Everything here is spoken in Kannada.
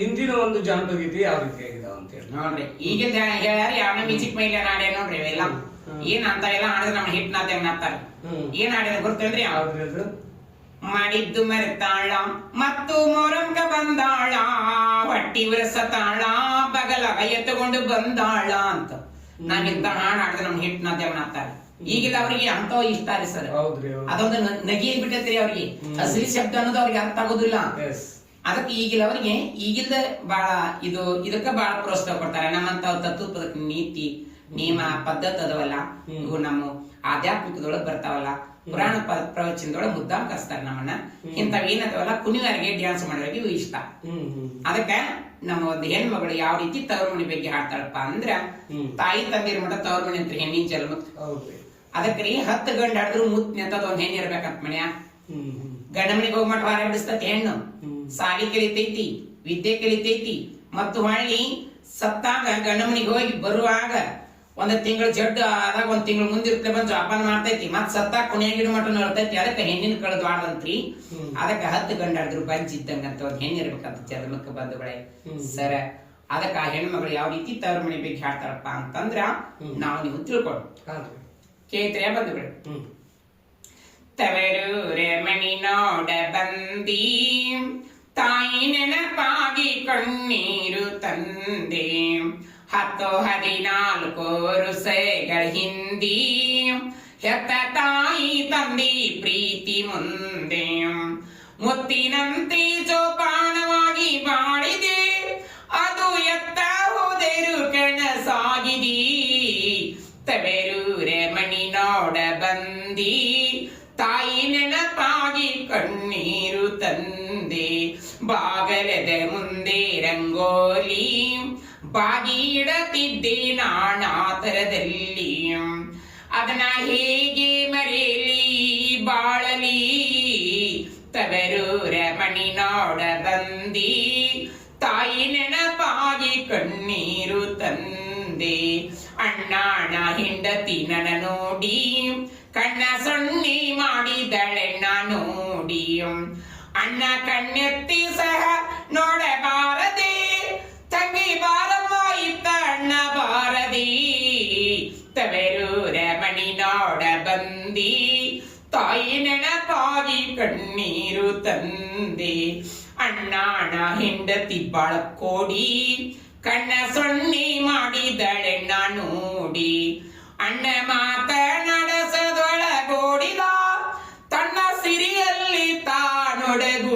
ಹಿಂದಿನ ಒಂದು ಜಾನಪದ ಗೀತೆ ಯಾವ ರೀತಿ ಆಗಿದಾವ ಅಂತ ಹೇಳಿ. ನೋಡ್ರಿ ಈಗ ಹೇಳ್ಯಾರ ಯಾವ ಮ್ಯೂಸಿಕ್ ಮೇಲೆ ನಾಡೆ ನೋಡ್ರಿ ಇವೆಲ್ಲ. ಏನ್ ಅಂತ ಎಲ್ಲ ಹಾಡಿದ್ರೆ ನಮ್ಮ ಹಿಟ್ ನಾತೆ ಅಂತಾರೆ. ಏನ್ ಹಾಡಿದ ಗೊತ್ತೇನ್ರಿ ಯಾವ್ದು ಮಾಡಿದ್ದು ಮರೆತಾಳ ಮತ್ತು ಮೊರಂಗ ಬಂದಾಳ ಹೊಟ್ಟಿ ಉರಸತಾಳ ಕೈ ಎತ್ತುಕೊಂಡು ಬಂದಾಳ ಅಂತ. ನಾನಿಂತ ಹಾಡ್ ಹಾಡಿದ್ರೆ ನಮ್ಮ ಹಿಟ್ ನಾತೆ ಅಂತಾರೆ ಈಗಿಲ್ಲ ಅವ್ರಿಗೆ ಅಂತ ಇಷ್ಟ ರೀ ಸರ್. ಅದೊಂದು ನಗಿ ಬಿಟ್ಟೈತ್ರಿ ಅವ್ರಿಗೆ. ಅಸಲಿ ಹಸಿರಿ ಶಬ್ದ ಅನ್ನೋದು ಅವ್ರಿಗೆ ಅರ್ಥ ಆಗೋದಿಲ್ಲ. ಅದಕ್ಕೆ ಈಗಿಲ್ಲವರಿಗೆ ಈಗಿಲ್ದ ಬಹಳ ಇದು ಇದಕ್ಕ ಬಹಳ ಪ್ರೋತ್ಸಾಹ ಕೊಡ್ತಾರೆ. ನಮ್ಮಂತ ತತ್ವ ನೀತಿ ನಿಯಮ ಪದ್ಧತಿ ಅದವಲ್ಲ. ಇವು ನಮ್ಮ ಆಧ್ಯಾತ್ಮಿಕದೊಳಗ್ ಬರ್ತಾವಲ್ಲ. ಪುರಾಣ ಪ- ಮುದ್ದಾಮ್ ಕರ್ಸ್ತಾರೆ ನಮ್ಮನ್ನ. ಇಂಥವ್ ಏನದವಲ್ಲ ಕುನಿವರಿಗೆ ಡ್ಯಾನ್ಸ್ ಮಾಡೋರಿಗೆ ಇವು ಇಷ್ಟ. ಅದಕ್ಕ ನಮ್ಮ ಒಂದು ಹೆಣ್ಮಗಳು ಯಾವ ರೀತಿ ತವ್ರ ಮನೆ ಬಗ್ಗೆ ಹಾಡ್ತಾಳಪ್ಪ ಅಂದ್ರ ತಾಯಿ ತಂದಿರ ಮಠ ತವ್ರ ಮನೆ ಅಂತ ಹೆಣ್ಣಿನ ಜನ್ಮ ಹೌದ್ರಿ. ಅದಕ್ಕೆ ರೀ ಹತ್ತು ಗಂಡ ಆಡಿದ್ರು ಮುತ್ ನಿಂತದ ಒಂದ್ ಹೆಣ್ಣು ಇರ್ಬೇಕಂತ ಮನ್ಯಾ. ಗಂಡ ಮನೆಗೆ ಹೋಗ್ ಮಟ್ಟ ವಾರ ಹಿಡಿಸ್ತತಿ ಹೆಣ್ಣು. ಸಾಲಿ ಕಲಿತೈತಿ ವಿದ್ಯೆ ಕಲಿತೈತಿ. ಮತ್ತು ಹೊಳ್ಳಿ ಸತ್ತಾಗ ಗಂಡ ಮನೆಗೆ ಹೋಗಿ ಬರುವಾಗ ಒಂದ್ ತಿಂಗಳ ಜಡ್ಡು ಆದಾಗ ಒಂದ್ ತಿಂಗಳ ಮುಂದಿರ್ತೇ ಬಂದು ಜೋಪಾನ ಮಾಡ್ತೈತಿ. ಮತ್ ಸತ್ತ ಕೊನೆಯ ಗಿಡ ಮಟ್ಟ ನೋಡ್ತೈತಿ ಅದಕ್ಕೆ ಹೆಣ್ಣಿನ ಕಳೆದು ಆಡಂತ್ರಿ ಹ್ಮ್. ಅದಕ್ಕೆ ಹತ್ತು ಗಂಡ ಆಡಿದ್ರು ಬಂಚ್ ಇದ್ದಂಗ ಅಂತ ಒಂದ್ ಹೆಣ್ಣು ಇರ್ಬೇಕಂತ ಚರ್ಮಕ್ಕೆ ಬಂಧುಗಳೇ. ಹ್ಮ್. ಸರ ಅದಕ್ಕೆ ಆ ಹೆಣ್ಮಗಳು ಯಾವ ರೀತಿ ತವ್ರ ಮನೆ ಬಗ್ಗೆ ಹೇಳ್ತಾರಪ್ಪ ಅಂತಂದ್ರ. ನಾವು ನೀವು ತಿಳ್ಕೊಂಡು ಕೇಳ್ತೀರ ಬಂಧುಗಳೇ? ತವರು ಮಣಿ ನೋಡ ಬಂದಿ. ತಾಯಿ ನೆನಪಾಗಿ ಕಣ್ಣೀರು ತಂದೆ. ಹತ್ತು ಹದಿನಾಲ್ಕು ರುಸೆಗಳ ಹಿಂದಿ. ಹೆತ್ತ ತಾಯಿ ತಂದಿ ಪ್ರೀತಿ ಮುಂದೆ. ಮುತ್ತಿನಂತೆ ಜೋಪಾನವಾಗಿ ಬಾಳಿದೆ. ಅದು ಎತ್ತ ಹೋದರು ಕಣಸಾಗಿದಿ ತವೆರೂರೆ ಮಣಿ ನೋಡ ಬಂದಿ. ತಾಯಿ ನೆನಪಾಗಿ ಕಣ್ಣೀರು ತಂದೆ. ಬಾಗಲದ ಮುಂದೆ ರಂಗೋಲಿ ಬಾಗಿ ಇಡತಿದ್ದೆ ನಾಣಾತರದಲ್ಲಿ ಅದನ್ನ ಹೇಗೆ ಮರೆಯಲಿ ಬಾಳಲಿ ತವರೂರ ಮಣಿ ನೋಡ ಬಂದಿ ತಾಯಿ ನೆನಪಾಗಿ ಕಣ್ಣೀರು ತಂದೆ ಅಣ್ಣಾಣ ಹಿಂಡತಿ ನನ ನೋಡಿ ಕಣ್ಣ ಸೊನ್ನೆ ಮಾಡಿದಳೆಣ್ಣ ನೋಡಿ ಅಣ್ಣ ಕಣ್ಣೆತ್ತಿ ಸಹ ನೋಡಬಾರದೆ ತಂಗಿ ಬಾರಮ್ಮ ಇತ್ತ ಅಣ್ಣ ಬಾರದಿ ತವೆರೂರ ಮಣಿ ನೋಡ ಬಂದಿ ತಾಯಿ ನೆನಪಾಗಿ ಕಣ್ಣೀರು ತಂದೆ ಅಣ್ಣಾಣ ಹೆಂಡತಿ ಬಾಳಕೋಡಿ ಕಣ್ಣ ಸೊನ್ನೆ ಮಾಡಿದಳೆಣ್ಣ ನೋಡಿ ಅಣ್ಣ ಮಾತನಾಡಸದೊಳಗೋಡಿದ ತನ್ನ ಸಿರಿಯಲ್ಲಿ ತಾನೊಡಗೂಡಿದ